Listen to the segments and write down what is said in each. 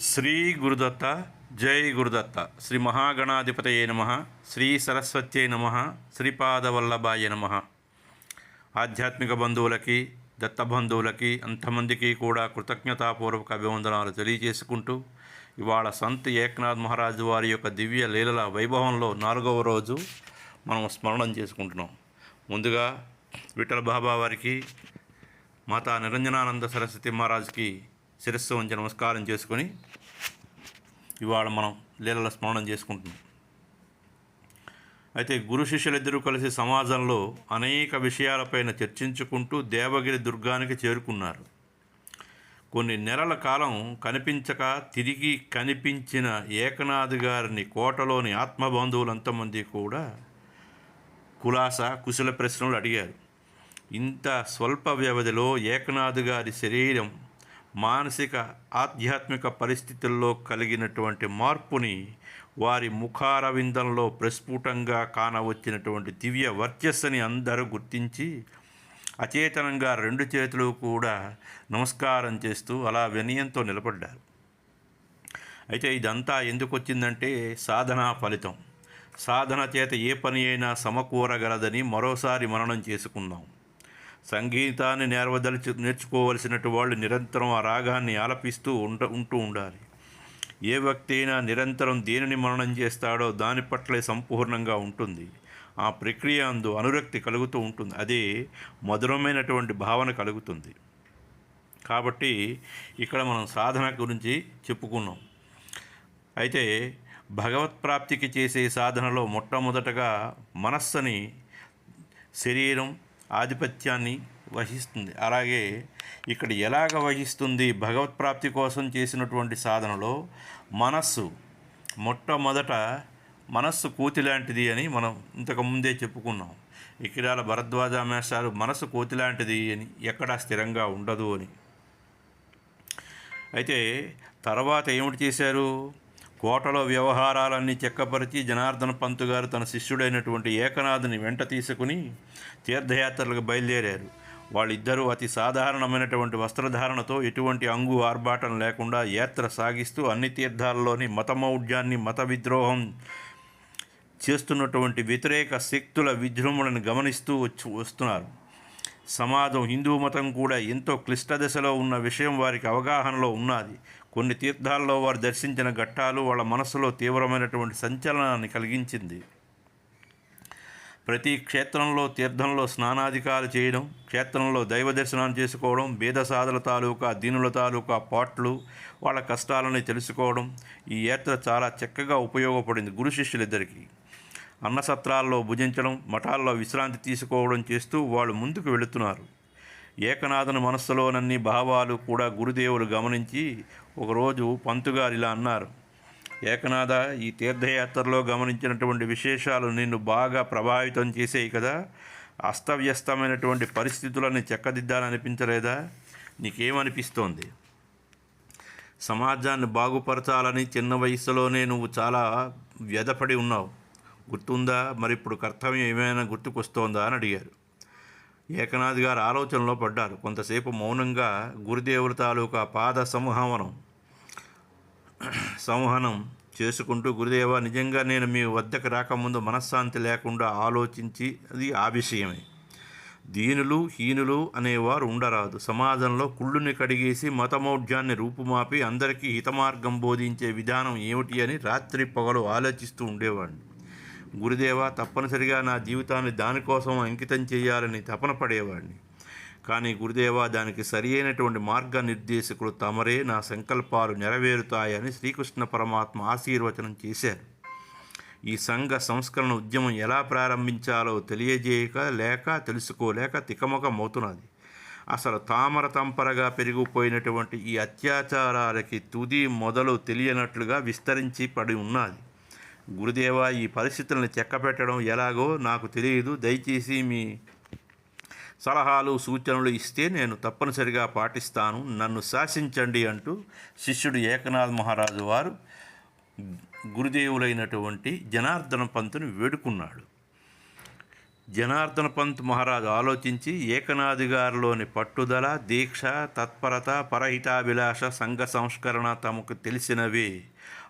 శ్రీ గురుదత్త జై గురుదత్త. శ్రీ మహాగణాధిపతయే నమ. శ్రీ సరస్వత్యై నమ. శ్రీపాదవల్లభాయ నమ. ఆధ్యాత్మిక బంధువులకి దత్త బంధువులకి అంతమందికి కూడా కృతజ్ఞతాపూర్వక అభివందనాలు తెలియజేసుకుంటూ ఇవాళ సంత్ ఏకనాథ్ మహారాజు వారి యొక్క దివ్య లీలల వైభవంలో నాలుగవ రోజు మనం స్మరణం చేసుకుంటున్నాం. ముందుగా విఠల బాబా వారికి మాతా నిరంజనానంద సరస్వతి మహారాజ్కి శిరస్సు ఉంచి నమస్కారం చేసుకొని ఇవాళ మనం లీలల స్మరణం చేసుకుంటున్నాం. అయితే గురు శిష్యులిద్దరూ కలిసి సమాజంలో అనేక విషయాలపైన చర్చించుకుంటూ దేవగిరి దుర్గానికి చేరుకున్నారు. కొన్ని నెలల కాలం కనిపించక తిరిగి కనిపించిన ఏకనాథ్ గారిని కోటలోని ఆత్మబంధువులంతమంది కూడా కులాస కుశల ప్రశ్నలు అడిగారు. ఇంత స్వల్ప వ్యవధిలో ఏకనాథ్ గారి శరీరం మానసిక ఆధ్యాత్మిక పరిస్థితుల్లో కలిగినటువంటి మార్పుని వారి ముఖారవిందంలో ప్రస్ఫుటంగా కానవచ్చినటువంటి దివ్య వర్చస్సుని అందరూ గుర్తించి అచేతనంగా రెండు చేతులు కూడా నమస్కారం చేస్తూ అలా వినయంతో నిలబడ్డారు. అయితే ఇదంతా ఎందుకు వచ్చిందంటే సాధనా ఫలితం. సాధన చేత ఏ పని అయినా సమకూరగలదని మరోసారి మననం చేసుకుందాం. సంగీతాన్ని నేర్వదలిచి నేర్చుకోవలసినటు వాళ్ళు నిరంతరం ఆ రాగాన్ని ఆలపిస్తూ ఉంట ఉంటూ ఉండాలి. ఏ వ్యక్తి అయినా నిరంతరం దేనిని మరణం చేస్తాడో దాని పట్లే సంపూర్ణంగా ఉంటుంది. ఆ ప్రక్రియ అందు అనురక్తి కలుగుతూ ఉంటుంది. అదే మధురమైనటువంటి భావన కలుగుతుంది. కాబట్టి ఇక్కడ మనం సాధన గురించి చెప్పుకున్నాం. అయితే భగవత్ప్రాప్తికి చేసే సాధనలో మొట్టమొదటగా మనస్సుని శరీరం ఆధిపత్యాన్ని వహిస్తుంది. అలాగే ఇక్కడ ఎలాగ వహిస్తుంది? భగవత్ ప్రాప్తి కోసం చేసినటువంటి సాధనలో మనస్సు మొట్టమొదట మనస్సు కోతి లాంటిది అని మనం ఇంతకు ముందే చెప్పుకున్నాం. ఇకిరాల భరద్వాజ మేషాలు మనసు కోతి లాంటిది అని ఎక్కడా స్థిరంగా ఉండదు అని. అయితే తర్వాత ఏమిటి చేశారు? కోటలో వ్యవహారాలన్నీ చెక్కపరిచి జనార్దన పంతు గారు తన శిష్యుడైనటువంటి ఏకనాథుని వెంట తీసుకుని తీర్థయాత్రలకు బయలుదేరారు. వాళ్ళిద్దరూ అతి సాధారణమైనటువంటి వస్త్రధారణతో ఎటువంటి అంగు ఆర్భాటం లేకుండా యాత్ర సాగిస్తూ అన్ని తీర్థాల్లోని మతమౌఢ్యాన్ని మత విద్రోహం చేస్తున్నటువంటి వ్యతిరేక శక్తుల విజృంభణను గమనిస్తూ వచ్చి వస్తున్నారు. సమాజం హిందూ మతం కూడా ఎంతో క్లిష్ట దశలో ఉన్న విషయం వారికి అవగాహనలో ఉన్నది. కొన్ని తీర్థాల్లో వారు దర్శించిన ఘట్టాలు వాళ్ళ మనసులో తీవ్రమైనటువంటి సంచలనాన్ని కలిగించింది. ప్రతి క్షేత్రంలో తీర్థంలో స్నానాధికాలు చేయడం క్షేత్రంలో దైవ దర్శనం చేసుకోవడం బీద సాధుల తాలూకా దీనుల తాలూకా పాట్లు వాళ్ళ కష్టాలని తెలుసుకోవడం ఈ యాత్ర చాలా చక్కగా ఉపయోగపడింది గురు శిష్యులిద్దరికీ. అన్నసత్రాల్లో భుజించడం మఠాల్లో విశ్రాంతి తీసుకోవడం చేస్తూ వాళ్ళు ముందుకు వెళుతున్నారు. ఏకనాథను మనస్సులోనన్ని భావాలు కూడా గురుదేవులు గమనించి ఒకరోజు పంతుగారు ఇలా అన్నారు ఏకనాథ ఈ తీర్థయాత్రలో గమనించినటువంటి విశేషాలు నిన్ను బాగా ప్రభావితం చేసేయి కదా. అస్తవ్యస్తమైనటువంటి పరిస్థితులని చెక్కదిద్దాలనిపించలేదా? నీకేమనిపిస్తోంది? సమాజాన్ని బాగుపరచాలని చిన్న వయసులోనే నువ్వు చాలా వ్యధపడి ఉన్నావు. గుర్తుందా? మరి ఇప్పుడు కర్తవ్యం ఏమైనా గుర్తుకొస్తోందా? అని అడిగారు. ఏకనాథ్ గారు ఆలోచనలో పడ్డారు. కొంతసేపు మౌనంగా గురుదేవుల తాలూకా పాద సంహవనం సంహనం చేసుకుంటూ గురుదేవ నిజంగా నేను మీ వద్దకు రాకముందు మనశ్శాంతి లేకుండా ఆలోచించి అది ఆ విషయమే. దీనులు హీనులు అనేవారు ఉండరాదు. సమాజంలో కుళ్ళుని కడిగేసి మతమౌఢ్యాన్ని రూపుమాపి అందరికీ హితమార్గం బోధించే విధానం ఏమిటి అని రాత్రి పొగలు ఆలోచిస్తూ ఉండేవాడిని. గురుదేవ తప్పనిసరిగా నా జీవితాన్ని దానికోసం అంకితం చేయాలని తపన పడేవాడిని. కానీ గురుదేవ దానికి సరి అయినటువంటి మార్గనిర్దేశకులు తమరే నా సంకల్పాలు నెరవేరుతాయని శ్రీకృష్ణ పరమాత్మ ఆశీర్వచనం చేశారు. ఈ సంఘ సంస్కరణ ఉద్యమం ఎలా ప్రారంభించాలో తెలియజేయక లేక తెలుసుకోలేక తికమకమవుతున్నది. అసలు తామర తంపరగా పెరిగిపోయినటువంటి ఈ అత్యాచారాలకి తుది మొదలు తెలియనట్లుగా విస్తరించి పడి ఉన్నది. గురుదేవా ఈ పరిస్థితులను చెక్కపెట్టడం ఎలాగో నాకు తెలియదు. దయచేసి మీ సలహాలు సూచనలు ఇస్తే నేను తప్పనిసరిగా పాటిస్తాను. నన్ను శాసించండి అంటూ శిష్యుడు ఏకనాథ్ మహారాజు వారు గురుదేవులైనటువంటి జనార్దన పంతుని వేడుకున్నాడు. జనార్దన పంత్ మహారాజు ఆలోచించి ఏకనాథ్ గారిలోని పట్టుదల దీక్ష తత్పరత పరహితాభిలాష సంఘ సంస్కరణ తమకు తెలిసినవి.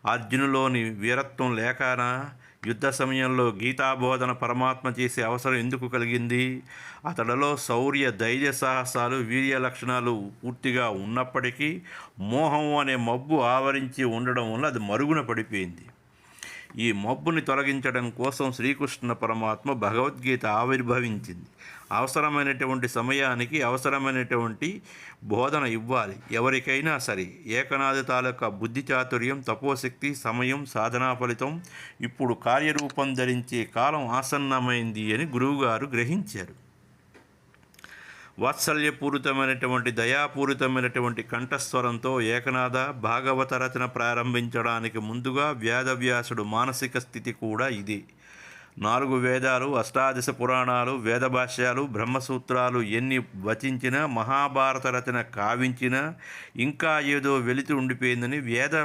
అర్జునులోని వీరత్వం లేకన? యుద్ధ సమయంలో గీతాబోధన పరమాత్మ చేసే అవసరం ఎందుకు కలిగింది? అతడిలో శౌర్య ధైర్య సాహసాలు వీర్య లక్షణాలు పూర్తిగా ఉన్నప్పటికీ మోహం అనే మబ్బు ఆవరించి ఉండడం వల్ల అది మరుగున పడిపోయింది. ఈ మబ్బుని తొలగించడం కోసం శ్రీకృష్ణ పరమాత్మ భగవద్గీత ఆవిర్భవించింది. అవసరమైనటువంటి సమయానికి అవసరమైనటువంటి బోధన ఇవ్వాలి. ఎవరికైనా సరే ఏకనాథ తాలూకా బుద్ధి చాతుర్యం తపోశక్తి సమయం సాధనా ఫలితం ఇప్పుడు కార్యరూపం ధరించే కాలం ఆసన్నమైంది అని గురువుగారు గ్రహించారు. వాత్సల్యపూరితమైనటువంటి దయాపూరితమైనటువంటి కంఠస్వరంతో ఏకనాథ భాగవత రచన ప్రారంభించడానికి ముందుగా వేదవ్యాసుడు మానసిక స్థితి కూడా ఇది. నాలుగు వేదాలు అష్టాదశ పురాణాలు వేదభాష్యాలు బ్రహ్మసూత్రాలు ఎన్ని వచించినా మహాభారత రచన కావించినా ఇంకా ఏదో వెలితి ఉండిపోయిందని వేద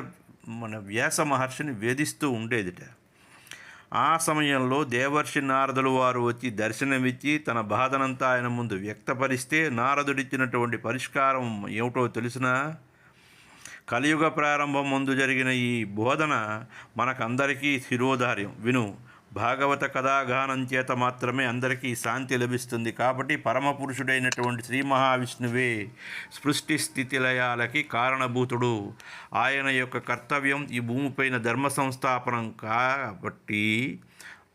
మన వ్యాస మహర్షిని వేధిస్తూ ఉండేదిట. ఆ సమయంలో దేవర్షి నారదులు వారు వచ్చి దర్శనమిచ్చి తన బాధనంతా ఆయన ముందు వ్యక్తపరిస్తే నారదుడిచ్చినటువంటి పరిష్కారం ఏమిటో తెలిసినా కలియుగ ప్రారంభం ముందు జరిగిన ఈ బోధన మనకందరికీ శిరోధార్యం. విను భాగవత కథాగానం చేత మాత్రమే అందరికీ శాంతి లభిస్తుంది కాబట్టి పరమపురుషుడైనటువంటి శ్రీ మహావిష్ణువే సృష్టి స్థితి లయాలకి కారణభూతుడు. ఆయన యొక్క కర్తవ్యం ఈ భూమిపైన ధర్మ సంస్థాపనం కాబట్టి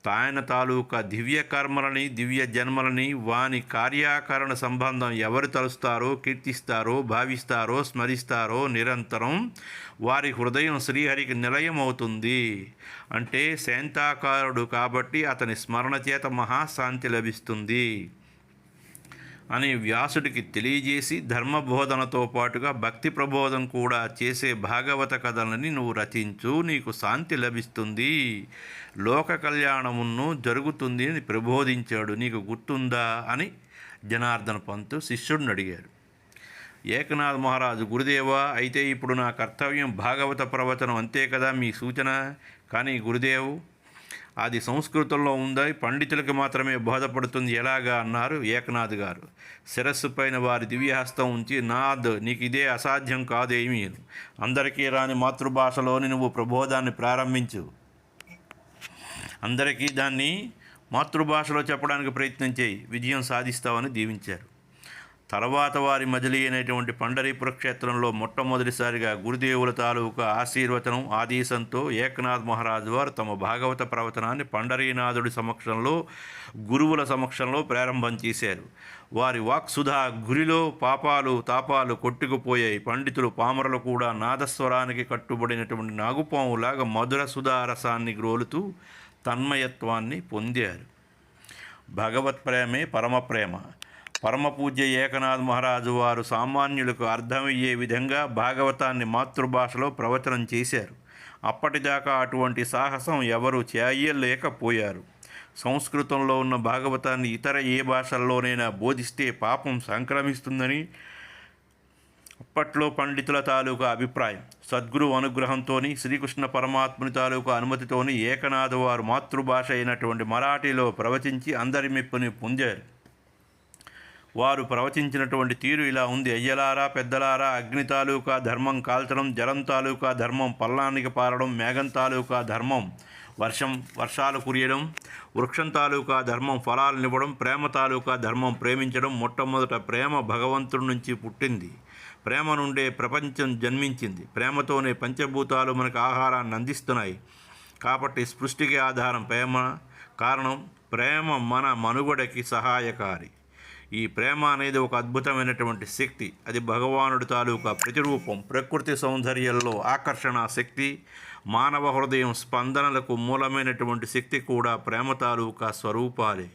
తాయన తాలూకా దివ్య కర్మలని దివ్య జన్మలని వాని కార్యాకరణ సంబంధం ఎవరు తలుస్తారో కీర్తిస్తారో భావిస్తారో స్మరిస్తారో నిరంతరం వారి హృదయం శ్రీహరికి నిలయం అవుతుంది అంటే శాంతాకారుడు కాబట్టి అతని స్మరణ చేత మహాశాంతి లభిస్తుంది. అని వ్యాసుడికి తెలియజేసి ధర్మబోధనతో పాటుగా భక్తి ప్రబోధం కూడా చేసే భాగవత కథలని నువ్వు రచించు నీకు శాంతి లభిస్తుంది. లోక కళ్యాణమును జరుగుతుంది అని ప్రబోధించాడు. నీకు గుర్తుందా అని జనార్దన పంతు శిష్యుడిని అడిగాడు. ఏకనాథ్ మహారాజు గురుదేవా అయితే ఇప్పుడు నా కర్తవ్యం భాగవత ప్రవచనం అంతే కదా మీ సూచన? కానీ గురుదేవ్ అది సంస్కృతంలో ఉందా పండితులకు మాత్రమే బోధపడుతుంది ఎలాగా అన్నారు ఏకనాథ్ గారు. శిరస్సు పైన వారి దివ్యహస్తం ఉంచి నాద్ నీకు ఇదే అసాధ్యం కాదేమీ అందరికీ రాని మాతృభాషలోని నువ్వు ప్రబోధాన్ని ప్రారంభించు. అందరికీ దాన్ని మాతృభాషలో చెప్పడానికి ప్రయత్నం చేయి. విజయం సాధిస్తావని దీవించారు. తర్వాత వారి మజిలీ అయినటువంటి పండరీపుర క్షేత్రంలో మొట్టమొదటిసారిగా గురుదేవుల తాలూకా ఆశీర్వచనం ఆదేశంతో ఏకనాథ్ మహారాజు వారు తమ భాగవత ప్రవచనాన్ని పండరీనాథుడి సమక్షంలో గురువుల సమక్షంలో ప్రారంభం చేశారు. వారి వాక్సుధా గురిలో పాపాలు తాపాలు కొట్టుకుపోయాయి. పండితులు పామరులు కూడా నాదస్వరానికి కట్టుబడినటువంటి నాగుపాములాగా మధుర సుధారసాన్ని గ్రోలుతూ తన్మయత్వాన్ని పొందారు. భగవత్ ప్రేమే పరమ ప్రేమ. పరమపూజ్య ఏకనాథ్ మహారాజు వారు సామాన్యులకు అర్థమయ్యే విధంగా భాగవతాన్ని మాతృభాషలో ప్రవచనం చేశారు. అప్పటిదాకా అటువంటి సాహసం ఎవరు చేయలేకపోయారు. సంస్కృతంలో ఉన్న భాగవతాన్ని ఇతర ఏ భాషల్లోనైనా బోధిస్తే పాపం సంక్రమిస్తుందని అప్పట్లో పండితుల తాలూకా అభిప్రాయం. సద్గురు అనుగ్రహంతోని శ్రీకృష్ణ పరమాత్ముని తాలూకా అనుమతితోని ఏకనాథ వారు మాతృభాష అయినటువంటి మరాఠీలో ప్రవచించి అందరి మెప్పుని పొందారు. వారు ప్రవచించినటువంటి తీరు ఇలా ఉంది. అయ్యలారా పెద్దలారా అగ్ని తాలూకా ధర్మం కాల్చడం జలం తాలూకా ధర్మం పల్లానికి పారడం మేఘం తాలూకా ధర్మం వర్షం వర్షాలు కురియడం వృక్షం తాలూకా ధర్మం ఫలాలనివ్వడం ప్రేమ తాలూకా ధర్మం ప్రేమించడం మొట్టమొదట ప్రేమ భగవంతుడి నుంచి పుట్టింది. ప్రేమ నుండే ప్రపంచం జన్మించింది. ప్రేమతోనే పంచభూతాలు మనకు ఆహారాన్ని అందిస్తున్నాయి. కాబట్టి సృష్టికి ఆధారం ప్రేమ కారణం ప్రేమ మన మనుగడకి సహాయకారి. ఈ ప్రేమ అనేది ఒక అద్భుతమైనటువంటి శక్తి. అది భగవానుడి తాలూకా ప్రతిరూపం ప్రకృతి సౌందర్యంలో ఆకర్షణ శక్తి మానవ హృదయం స్పందనలకు మూలమైనటువంటి శక్తి కూడా ప్రేమ తాలూకా స్వరూపాలే.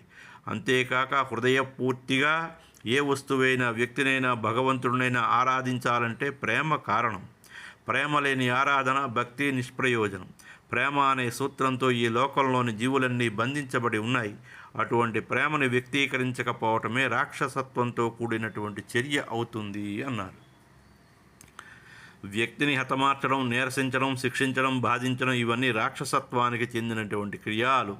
అంతేకాక హృదయపూర్తిగా ఏ వస్తువైనా వ్యక్తినైనా భగవంతుడినైనా ఆరాధించాలంటే ప్రేమ కారణం. ప్రేమ లేని ఆరాధన భక్తి నిష్ప్రయోజనం. ప్రేమ అనే సూత్రంతో ఈ లోకంలోని జీవులన్నీ బంధించబడి ఉన్నాయి. అటువంటి ప్రేమను వ్యక్తీకరించకపోవటమే రాక్షసత్వంతో కూడినటువంటి చర్య అవుతుంది అన్నారు. వ్యక్తిని హతమార్చడం నీరసించడం శిక్షించడం బాధించడం ఇవన్నీ రాక్షసత్వానికి చెందినటువంటి క్రియాలు.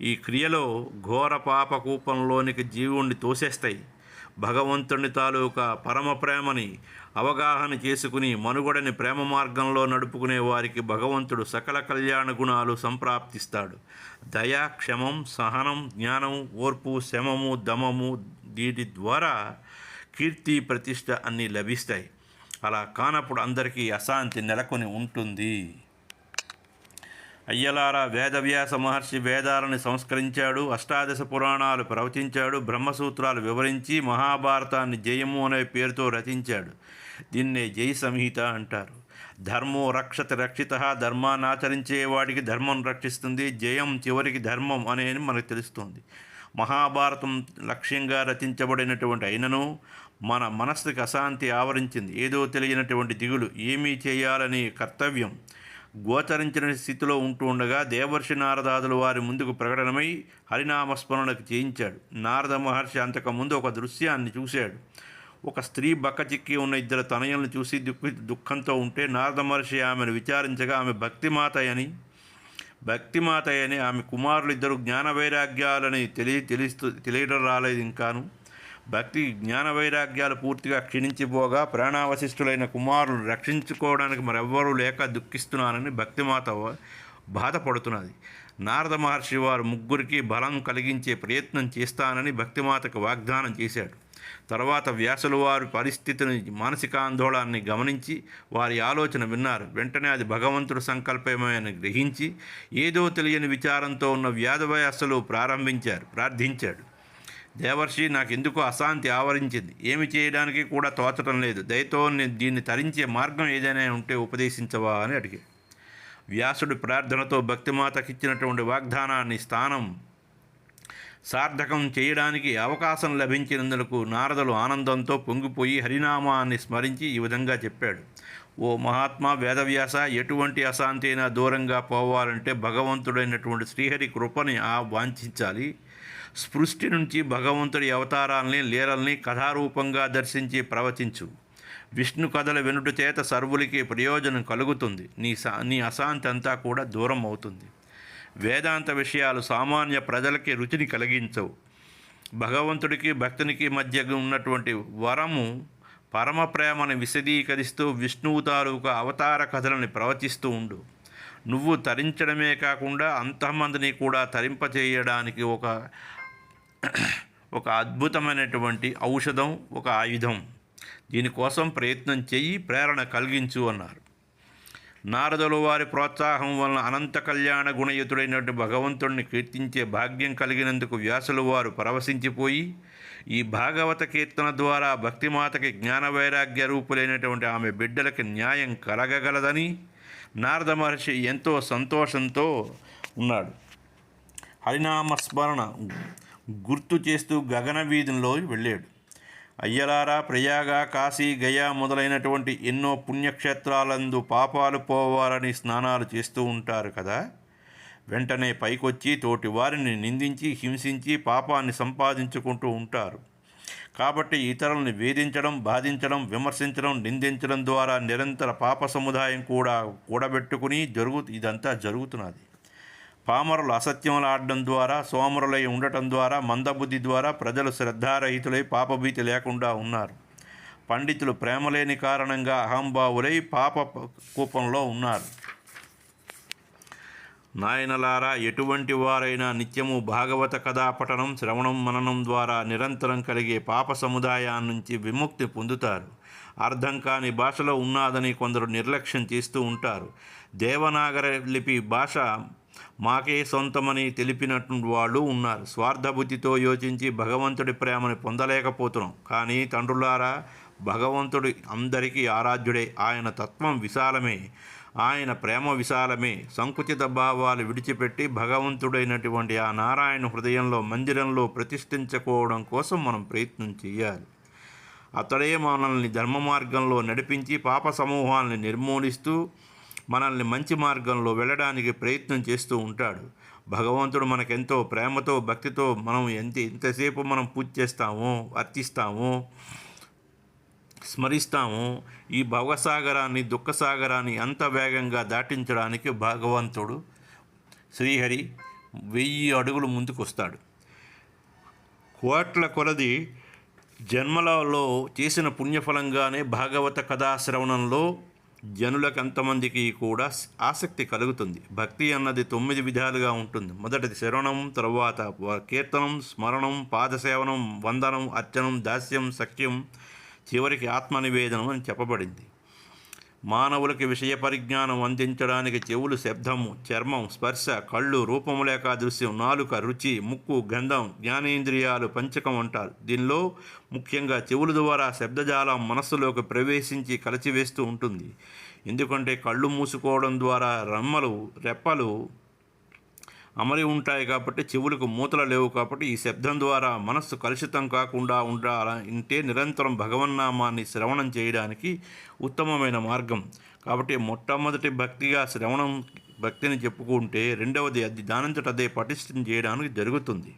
ఈ క్రియలో ఘోర పాప కూపంలోనికి జీవుణ్ణి తోసేస్తాయి. భగవంతుని తాలూకా పరమ ప్రేమని అవగాహన చేసుకుని మనుగడని ప్రేమ మార్గంలో నడుపుకునే వారికి భగవంతుడు సకల కళ్యాణ గుణాలు సంప్రాప్తిస్తాడు. దయ క్షమం సహనం జ్ఞానం ఓర్పు శమము దమము దీటి ద్వారా కీర్తి ప్రతిష్ట అన్నీ లభిస్తాయి. అలా కానప్పుడు అందరికీ అశాంతి నెలకొని ఉంటుంది. అయ్యలారా వేదవ్యాస మహర్షి వేదాలను సంస్కరించాడు అష్టాదశ పురాణాలు ప్రవచించాడు బ్రహ్మసూత్రాలు వివరించి మహాభారతాన్ని జయము అనే పేరుతో రచించాడు. దీన్నే జై సంహిత అంటారు. ధర్మో రక్షత రక్షిత ధర్మాన్ని ఆచరించే వాడికి ధర్మం రక్షిస్తుంది జయం చివరికి ధర్మం అనేది మనకు తెలుస్తుంది. మహాభారతం లక్ష్యంగా రచించబడినటువంటి అయినను మన మనస్సుకి అశాంతి ఆవరించింది. ఏదో తెలియనటువంటి దిగులు ఏమీ చేయాలని కర్తవ్యం గోచరించిన స్థితిలో ఉంటూ ఉండగా దేవర్షి నారదాదులు వారి ముందుకు ప్రకటనమై హరినామస్మరణకు చేయించాడు. నారద మహర్షి అంతకుముందు ఒక దృశ్యాన్ని చూశాడు. ఒక స్త్రీ బక్కచిక్కి ఉన్న ఇద్దరు తనయులను చూసి దుఃఖి దుఃఖంతో ఉంటే నారద మహర్షి ఆమెను విచారించగా ఆమె భక్తిమాతయని భక్తిమాతయని అని ఆమె కుమారులు ఇద్దరు జ్ఞాన వైరాగ్యాలని తెలియ తెలుస్తూ తెలియడం రాలేదు ఇంకాను. భక్తి జ్ఞాన వైరాగ్యాలు పూర్తిగా క్షీణించిపోగా ప్రాణావశిష్టులైన కుమారులు రక్షించుకోవడానికి మరెవ్వరూ లేక దుఃఖిస్తున్నానని భక్తిమాత బాధపడుతున్నది. నారద మహర్షి వారు ముగ్గురికి బలం కలిగించే ప్రయత్నం చేస్తానని భక్తిమాతకు వాగ్దానం చేశాడు. తర్వాత వ్యాసులు వారి పరిస్థితిని మానసికాందోళాన్ని గమనించి వారి ఆలోచన విన్నారు. వెంటనే అది భగవంతుడు సంకల్పమని గ్రహించి ఏదో తెలియని విచారంతో ఉన్న వ్యాధవ్యాసులు ప్రారంభించారు ప్రార్థించాడు. దేవర్షి నాకు ఎందుకు అశాంతి ఆవరించింది. ఏమి చేయడానికి కూడా తోచడం లేదు. దయతో దీన్ని తరించే మార్గం ఏదైనా ఉంటే ఉపదేశించవా అని అడిగాడు. వ్యాసుడు ప్రార్థనతో భక్తిమాతకిచ్చినటువంటి వాగ్దానాన్ని స్థానం సార్థకం చేయడానికి అవకాశం లభించినందుకు నారదులు ఆనందంతో పొంగిపోయి హరినామాన్ని స్మరించి ఈ విధంగా చెప్పాడు. ఓ మహాత్మా వేదవ్యాస ఎటువంటి అశాంతి అయినా దూరంగా పోవాలంటే భగవంతుడైనటువంటి శ్రీహరి కృపని ఆ వాంఛించాలి స్పృష్టి నుంచి భగవంతుడి అవతారాల్ని లీలల్ని కథారూపంగా దర్శించి ప్రవచించు. విష్ణు కథల వెనుట చేత సర్వులకి ప్రయోజనం కలుగుతుంది. నీ సా నీ అశాంతి అంతా కూడా దూరం అవుతుంది. వేదాంత విషయాలు సామాన్య ప్రజలకి రుచిని కలిగించవు. భగవంతుడికి భక్తునికి మధ్య ఉన్నటువంటి వరము పరమ ప్రేమను విశదీకరిస్తూ విష్ణువు తాలూకు అవతార కథలని ప్రవచిస్తూ ఉండు. నువ్వు తరించడమే కాకుండా అంతమందిని కూడా తరింపచేయడానికి ఒక ఒక అద్భుతమైనటువంటి ఔషధం ఒక ఆయుధం. దీనికోసం ప్రయత్నం చెయ్యి ప్రేరణ కలిగించు అన్నారు. నారదులు వారి ప్రోత్సాహం వలన అనంత కళ్యాణ గుణయుతుడైనటువంటి భగవంతుడిని కీర్తించే భాగ్యం కలిగినందుకు వ్యాసులు వారు పరవశించిపోయి ఈ భాగవత కీర్తన ద్వారా భక్తిమాతకి జ్ఞాన వైరాగ్య రూపులైనటువంటి ఆమె బిడ్డలకి న్యాయం కలగగలదని నారద మహర్షి ఎంతో సంతోషంతో ఉన్నాడు. హరినామస్మరణ గుర్తు చేస్తూ గగన వీధుల్లో వెళ్ళాడు. అయ్యలారా ప్రయాగ కాశీ గయా మొదలైనటువంటి ఎన్నో పుణ్యక్షేత్రాలందు పాపాలు పోవాలని స్నానాలు చేస్తూ ఉంటారు కదా? వెంటనే పైకొచ్చి తోటి వారిని నిందించి హింసించి పాపాన్ని సంపాదించుకుంటూ ఉంటారు. కాబట్టి ఇతరులను వేధించడం బాధించడం విమర్శించడం నిందించడం ద్వారా నిరంతర పాప సముదాయం కూడా కూడబెట్టుకుని జరుగు ఇదంతా జరుగుతున్నది. పామరులు అసత్యములు ఆడడం ద్వారా సోమరులై ఉండటం ద్వారా మందబుద్ధి ద్వారా ప్రజలు శ్రద్ధారహితులై పాపభీతి లేకుండా ఉన్నారు. పండితులు ప్రేమలేని కారణంగా అహంభావులై పాప కూపంలో ఉన్నారు. నాయనలారా ఎటువంటి వారైనా నిత్యము భాగవత కథా పఠనం శ్రవణం మననం ద్వారా నిరంతరం కలిగే పాప సముదాయాన్నించి విముక్తి పొందుతారు. అర్థం కాని భాషలో ఉన్నాదని కొందరు నిర్లక్ష్యం చేస్తూ ఉంటారు. దేవనాగర లిపి భాష మాకే సొంతమని తెలిపినటువంటి వాళ్ళు ఉన్నారు. స్వార్థబుద్ధితో యోచించి భగవంతుడి ప్రేమని పొందలేకపోతున్నాం. కానీ తండ్రులారా భగవంతుడి అందరికీ ఆరాధ్యుడే. ఆయన తత్వం విశాలమే. ఆయన ప్రేమ విశాలమే. సంకుచిత భావాలు విడిచిపెట్టి భగవంతుడైనటువంటి ఆ నారాయణ హృదయంలో మందిరంలో ప్రతిష్ఠించుకోవడం కోసం మనం ప్రయత్నం చేయాలి. అతడే మనల్ని ధర్మ మార్గంలో నడిపించి పాప సమూహాన్ని నిర్మూలిస్తూ మనల్ని మంచి మార్గంలో వెళ్ళడానికి ప్రయత్నం చేస్తూ ఉంటాడు. భగవంతుడు మనకెంతో ప్రేమతో భక్తితో మనం ఎంత ఎంతసేపు మనం పూజ చేస్తామో అర్చిస్తామో స్మరిస్తామో ఈ భవసాగరాన్ని దుఃఖసాగరాన్ని అంత వేగంగా దాటించడానికి భగవంతుడు శ్రీహరి వెయ్యి అడుగులు ముందుకొస్తాడు. కోట్ల కొలది జన్మలలో చేసిన పుణ్యఫలంగానే భాగవత కథా శ్రవణంలో జనులకు కూడా ఆసక్తి కలుగుతుంది. భక్తి అన్నది తొమ్మిది విధాలుగా ఉంటుంది. మొదటిది శ్రవణం తరువాత వ- కీర్తనం స్మరణం పాదసేవనం వందనం అర్చనం దాస్యం సఖ్యం చివరికి ఆత్మ నివేదనం అని చెప్పబడింది. మానవులకి విషయ పరిజ్ఞానం అందించడానికి చెవులు శబ్దము చర్మం స్పర్శ కళ్ళు రూపము లేక దృశ్యం నాలుక రుచి ముక్కు గంధం జ్ఞానేంద్రియాలు పంచకం అంటారు. దీనిలో ముఖ్యంగా చెవుల ద్వారా శబ్దజాలం మనస్సులోకి ప్రవేశించి కలచివేస్తూ ఉంటుంది. ఎందుకంటే కళ్ళు మూసుకోవడం ద్వారా రమ్మలు రెప్పలు అమరి ఉంటాయి కాబట్టి చెవులకు మూతలు లేవు కాబట్టి ఈ శబ్దం ద్వారా మనస్సు కలుషితం కాకుండా ఉండాలంటే నిరంతరం భగవన్నామాన్ని శ్రవణం చేయడానికి ఉత్తమమైన మార్గం. కాబట్టి మొట్టమొదటి భక్తిగా శ్రవణం భక్తిని చెప్పుకుంటే రెండవది అది దానంతట అదే పటిష్టం చేయడానికి జరుగుతుంది.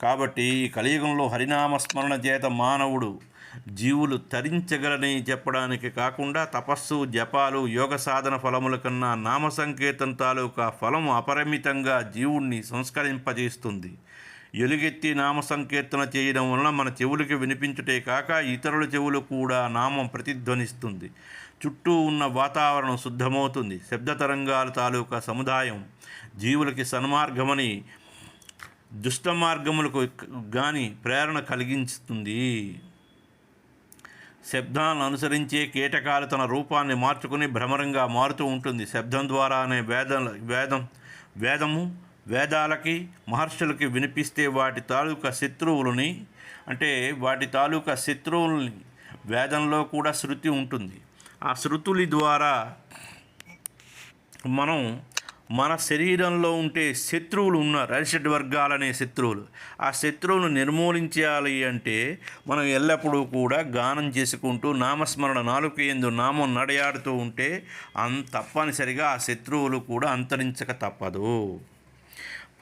కాబట్టి ఈ కలియుగంలో హరినామస్మరణ చేత మానవుడు జీవులు తరించగలని చెప్పడానికి కాకుండా తపస్సు జపాలు యోగ సాధన ఫలముల కన్నా నామ సంకేతం తాలూకా ఫలం అపరిమితంగా జీవుణ్ణి సంస్కరింపజేస్తుంది. ఎలుగెత్తి నామ సంకీర్తన చేయడం వలన మన చెవులకి వినిపించుటే కాక ఇతరుల చెవులు కూడా నామం ప్రతిధ్వనిస్తుంది. చుట్టూ ఉన్న వాతావరణం శుద్ధమవుతుంది. శబ్ద తరంగాల తాలూకా సముదాయం జీవులకి సన్మార్గమని దుష్ట మార్గములకు కానీ ప్రేరణ కలిగించుతుంది. శబ్దాలను అనుసరించే కీటకాలు తన రూపాన్ని మార్చుకుని భ్రమరంగా మారుతూ ఉంటుంది. శబ్దం ద్వారానే వేద వేదం వేదము వేదాలకి మహర్షులకి వినిపిస్తే వాటి తాలూకా శత్రువులని అంటే వాటి తాలూకా శత్రువుల్ని వేదంలో కూడా శృతి ఉంటుంది. ఆ శృతుల ద్వారా మనం మన శరీరంలో ఉంటే శత్రువులు ఉన్నారు. అరిషడ్ వర్గాలనే శత్రువులు. ఆ శత్రువును నిర్మూలించాలి అంటే మనం ఎల్లప్పుడూ కూడా గానం చేసుకుంటూ నామస్మరణ నాలుగు ఎందు నామం నడయాడుతూ ఉంటే అన్ తప్పనిసరిగా ఆ శత్రువులు కూడా అంతరించక తప్పదు.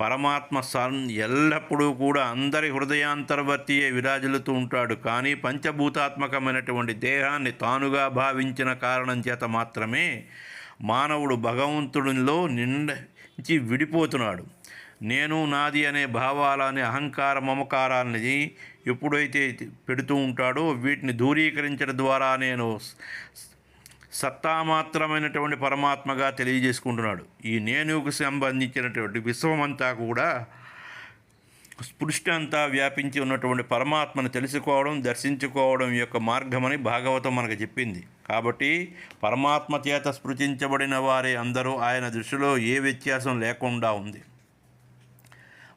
పరమాత్మ సన్ ఎల్లప్పుడూ కూడా అందరి హృదయాంతర్వర్తియే విరాజిల్లుతూ ఉంటాడు. కానీ పంచభూతాత్మకమైనటువంటి దేహాన్ని తానుగా భావించిన కారణం చేత మాత్రమే మానవుడు భగవంతుడిలో నిండించి విడిపోతున్నాడు. నేను నాది అనే భావాలని అహంకార మమకారాలని ఎప్పుడైతే పెడుతూ ఉంటాడో వీటిని దూరీకరించడం ద్వారా నేను సత్తామాత్రమైనటువంటి పరమాత్మగా తెలియజేసుకుంటున్నాడు. ఈ నేనుకు సంబంధించినటువంటి విశ్వమంతా కూడా స్పృష్టి అంతా వ్యాపించి ఉన్నటువంటి పరమాత్మను తెలుసుకోవడం దర్శించుకోవడం యొక్క మార్గమని భాగవతం మనకు చెప్పింది. కాబట్టి పరమాత్మ చేత స్పృతించబడిన వారే అందరూ ఆయన దృష్టిలో ఏ వ్యత్యాసం లేకుండా ఉంది.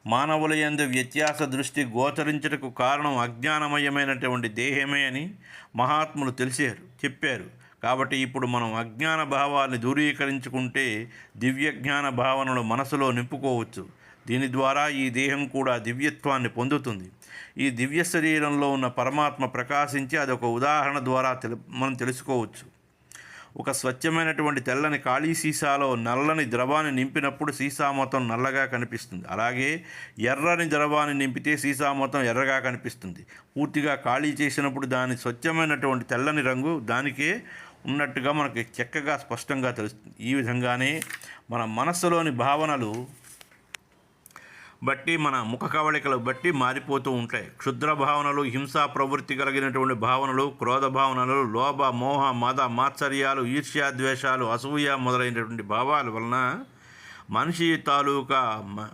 మానవుల యందు వ్యత్యాస దృష్టి గోచరించుటకు కారణం అజ్ఞానమయమైనటువంటి దేహమే అని మహాత్ములు తెలిసారు చెప్పారు. కాబట్టి ఇప్పుడు మనం అజ్ఞాన భావాన్ని దూరీకరించుకుంటే దివ్య జ్ఞాన భావనలు మనసులో నింపుకోవచ్చు. దీని ద్వారా ఈ దేహం కూడా దివ్యత్వాన్ని పొందుతుంది. ఈ దివ్య శరీరంలో ఉన్న పరమాత్మ ప్రకాశించి అదొక ఉదాహరణ ద్వారా తెలు మనం తెలుసుకోవచ్చు. ఒక స్వచ్ఛమైనటువంటి తెల్లని ఖాళీ సీసాలో నల్లని ద్రవాన్ని నింపినప్పుడు సీసా మొత్తం నల్లగా కనిపిస్తుంది. అలాగే ఎర్రని ద్రవాన్ని నింపితే సీసా మొత్తం ఎర్రగా కనిపిస్తుంది. పూర్తిగా ఖాళీ చేసినప్పుడు దాని స్వచ్ఛమైనటువంటి తెల్లని రంగు దానికే ఉన్నట్టుగా మనకి చక్కగా స్పష్టంగా తెలుస్తుంది. ఈ విధంగానే మన మనస్సులోని భావనలు బట్టి మన ముఖ కవళికలు బట్టి మారిపోతూ ఉంటాయి. క్షుద్ర భావనలు హింసా ప్రవృత్తి కలిగినటువంటి భావనలు క్రోధ భావనలు లోభ మోహ మద మాత్సర్యాలు ఈర్ష్యాద్వేషాలు అసూయ మొదలైనటువంటి భావాల వలన మనిషి తాలూకా మ-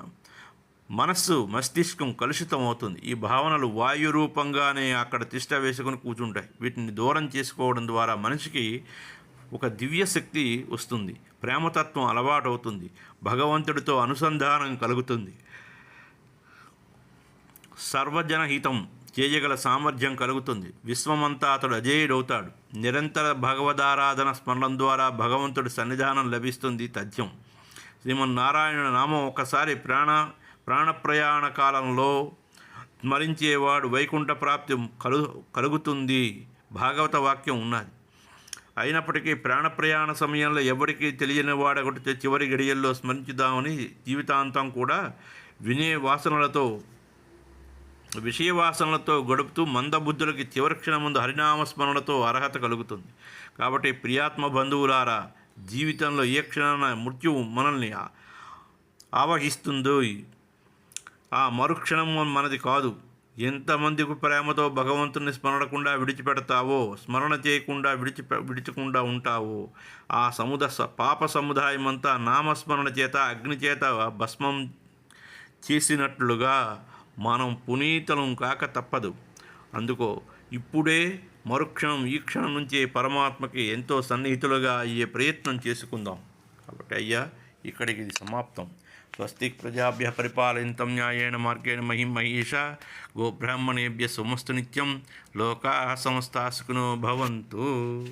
మనస్సు మస్తిష్కం కలుషితం అవుతుంది. ఈ భావనలు వాయు రూపంగానే అక్కడ తిష్ట వేసుకొని కూర్చుంటాయి. వీటిని దూరం చేసుకోవడం ద్వారా మనిషికి ఒక దివ్య శక్తి వస్తుంది. ప్రేమతత్వం అలవాటు అవుతుంది భగవంతుడితో అనుసంధానం కలుగుతుంది. సర్వజనహితం చేయగల సామర్థ్యం కలుగుతుంది. విశ్వమంతా అతడు అజేయుడవుతాడు. నిరంతర భగవదారాధన స్మరణం ద్వారా భగవంతుడి సన్నిధానం లభిస్తుంది తథ్యం. శ్రీమన్నారాయణ నామం ఒకసారి ప్రాణ ప్రాణప్రయాణ కాలంలో స్మరించేవాడు వైకుంఠ ప్రాప్తి కలు కలుగుతుంది. భాగవత వాక్యం ఉన్నది. అయినప్పటికీ ప్రాణప్రయాణ సమయంలో ఎవరికీ తెలియని వాడొకటి చివరి గడియల్లో స్మరించుదామని జీవితాంతం కూడా వినే వాసనలతో విషయవాసనలతో గడుపుతూ మందబుద్ధులకి చివరి క్షణం ముందు హరినామస్మరణతో అర్హత కలుగుతుంది. కాబట్టి ప్రియాత్మ బంధువులారా జీవితంలో ఏ క్షణాన మృత్యువు మనల్ని ఆవహిస్తుందో ఆ మరుక్షణం మనది కాదు. ఎంతమందికి ప్రేమతో భగవంతుని స్మరణకుండా విడిచిపెడతావో స్మరణ చేయకుండా విడిచి విడిచకుండా ఉంటావో ఆ సముద స- పాప సముదాయం అంతా నామస్మరణ చేత అగ్ని చేత భస్మం చేసినట్లుగా మనం పునీతలం కాక తప్పదు. అందుకో ఇప్పుడే మరుక్షణం ఈ క్షణం నుంచే పరమాత్మకి ఎంతో సన్నిహితులుగా అయ్యే ప్రయత్నం చేసుకుందాం. కాబట్టి అయ్యా ఇక్కడికి ఇది సమాప్తం. స్వస్తి ప్రజాభ్య పరిపాలయంతం న్యాయేణ మార్గేణ మహిం మహేష గోబ్రాహ్మణేభ్య సమస్తు నిత్యం లోకా సమస్తాసుకునో భవంతు.